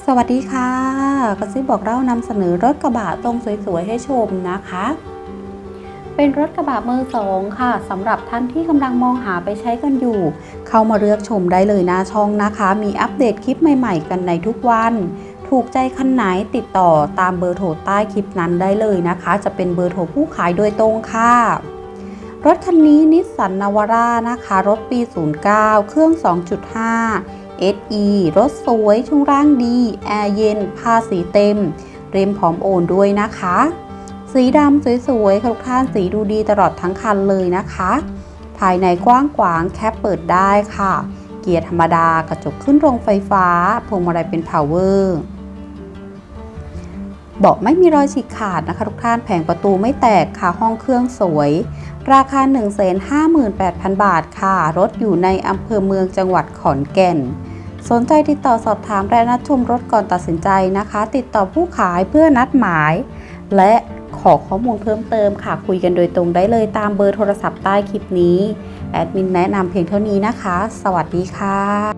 สวัสดีค่ะกระซิบบอกเล่านำเสนอรถกระบะตรงสวยๆให้ชมนะคะ เป็นรถกระบะมือสองค่ะสำหรับท่านที่กำลังมองหาไปใช้กันอยู่ เข้ามาเลือกชมได้เลยน้าช่องนะคะ มีอัปเดตคลิปใหม่ๆ กันในทุกวัน ถูกใจคันไหนติดต่อตามเบอร์โทรใต้คลิปนั้นได้เลยนะคะ จะเป็นเบอร์โทรผู้ขายโดยตรงค่ะรถคันนี้นิสสันนาวาร่านะคะ รถปี 09 เครื่อง 2.5 SE รถสวยช่วงร่างดี แอร์เย็นภาษีเต็ม เรมพร้อมโอนด้วยนะคะ สีดำสวยๆทุกท่านสีดูดีตลอดทั้งคันเลยนะคะ ภายในกว้างขวางแคปเปิดได้ค่ะ เกียร์ธรรมดากระจกขึ้นโรงไฟฟ้าพวงมาลัยเป็น power เบาะไม่มีรอยฉีกขาดนะคะทุกท่านแผงประตูไม่แตกค่ะห้องเครื่องสวย ราคา 158,000 บาทค่ะ รถอยู่ในอำเภอเมืองจังหวัดขอนแก่น สนใจติดต่อสอบถามและนัดชมรถก่อนตัดสินใจนะคะ ติดต่อผู้ขายเพื่อนัดหมาย และขอข้อมูลเพิ่มเติมค่ะคุยกันโดยตรงได้เลยตามเบอร์โทรศัพท์ใต้คลิปนี้ แอดมินแนะนำเพียงเท่านี้นะคะ สวัสดีค่ะ